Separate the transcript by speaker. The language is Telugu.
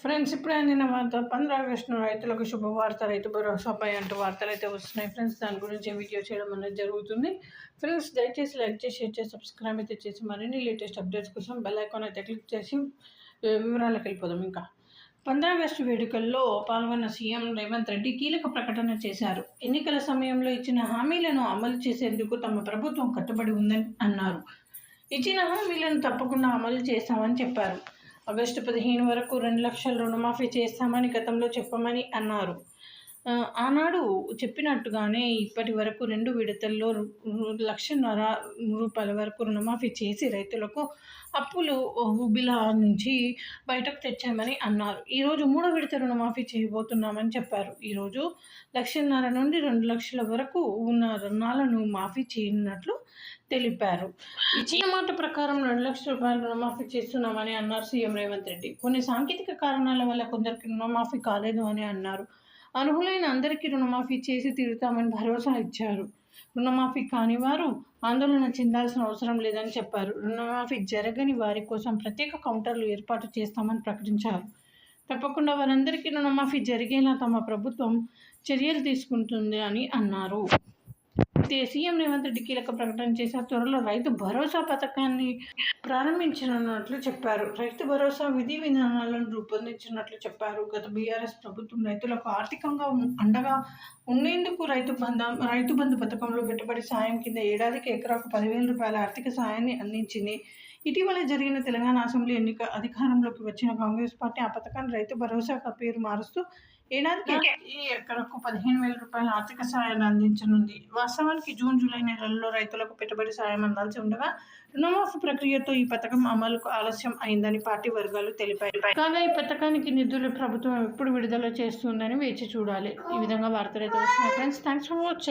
Speaker 1: ఫ్రెండ్స్ ఇప్పుడే అందిన వార్త పంద్రా ఆగస్టును రైతులకు శుభవార్త రైతు భరోసాపై అంటూ వార్తలు అయితే వస్తున్నాయి. ఫ్రెండ్స్ దాని గురించి వీడియో చేయడం అనేది జరుగుతుంది. ఫ్రెండ్స్ దయచేసి లైక్ చేసి షేర్ చేసి సబ్స్క్రైబ్ అయితే చేసి మరిన్ని లేటెస్ట్ అప్డేట్స్ కోసం బెల్ ఐకాన్ అయితే క్లిక్ చేసి వివరాలకు వెళ్ళిపోదాం ఇంకా. పంద్ర ఆగస్టు వేడుకల్లో పాల్గొన్న సీఎం రేవంత్ రెడ్డి కీలక ప్రకటన చేశారు. ఎన్నికల సమయంలో ఇచ్చిన హామీలను అమలు చేసేందుకు తమ ప్రభుత్వం కట్టుబడి ఉందని అన్నారు. ఇచ్చిన హామీలను తప్పకుండా అమలు చేస్తామని చెప్పారు. ఆగస్టు పదిహేను వరకు రెండు లక్షల రుణమాఫీ చేస్తామని గతంలో చెప్పమని అన్నారు. ఆనాడు చెప్పినట్టుగానే ఇప్పటి వరకు రెండు విడతల్లో రు- లక్షన్నర రూపాయల వరకు రుణమాఫీ చేసి రైతులకు అప్పులు ఊబిలా నుంచి బయటకు తెచ్చామని అన్నారు. ఈరోజు మూడో విడత రుణమాఫీ చేయబోతున్నామని చెప్పారు. ఈరోజు లక్షన్నర నుండి రెండు లక్షల వరకు ఉన్న రుణాలను మాఫీ చేయనున్నట్లు తెలిపారు. ఇచ్చిన మాట ప్రకారం రెండు లక్షల రూపాయలు రుణమాఫీ చేస్తున్నామని అన్నారు సీఎం రేవంత్ రెడ్డి. కొన్ని సాంకేతిక కారణాల వల్ల కొందరికి రుణమాఫీ కాలేదు అని అన్నారు. అర్హులైన అందరికీ రుణమాఫీ చేసి తీరుతామని భరోసా ఇచ్చారు. రుణమాఫీ కాని వారు ఆందోళన చెందాల్సిన అవసరం లేదని చెప్పారు. రుణమాఫీ జరగని వారి కోసం ప్రత్యేక కౌంటర్లు ఏర్పాటు చేస్తామని ప్రకటించారు. తప్పకుండా వారందరికీ రుణమాఫీ జరిగేలా తమ ప్రభుత్వం చర్యలు తీసుకుంటుంది అని అన్నారు. సీఎం రేవంత్ రెడ్డి కీలక ప్రకటన చేశారు త్వరలో రైతు భరోసా పథకాన్ని ప్రారంభించనున్నట్లు చెప్పారు. రైతు భరోసా విధి విధానాలను రూపొందించినట్లు చెప్పారు. గత బీఆర్ఎస్ ప్రభుత్వం రైతులకు ఆర్థికంగా అండగా ఉండేందుకు రైతు బంధం రైతు బంధు పథకంలో పెట్టుబడి సాయం కింద ఏడాదికి ఎకరాకు పదివేల రూపాయల ఆర్థిక సాయాన్ని అందించింది. ఇటీవల జరిగిన తెలంగాణ అసెంబ్లీ ఎన్నిక అధికారంలోకి వచ్చిన కాంగ్రెస్ పార్టీ ఆ పథకాన్ని రైతు భరోసా పేరు మారుస్తూ ఏడాదికి ఈ ఎకరకు పదిహేను వేల రూపాయల ఆర్థిక సాయాన్ని అందించనుంది. వాస్తవానికి జూన్ జూలై నెలల్లో రైతులకు పెట్టుబడి సాయం అందాల్సి ఉండగా రుణమాఫీ ప్రక్రియతో ఈ పథకం అమలుకు ఆలస్యం అయిందని పార్టీ వర్గాలు తెలిపాయి. కాగా ఈ పథకానికి నిధులు ప్రభుత్వం ఎప్పుడు విడుదల చేస్తుందని వేచి చూడాలి. ఈ విధంగా వార్తలు అయితే ఫ్రెండ్స్ థ్యాంక్స్ ఫర్ వాచింగ్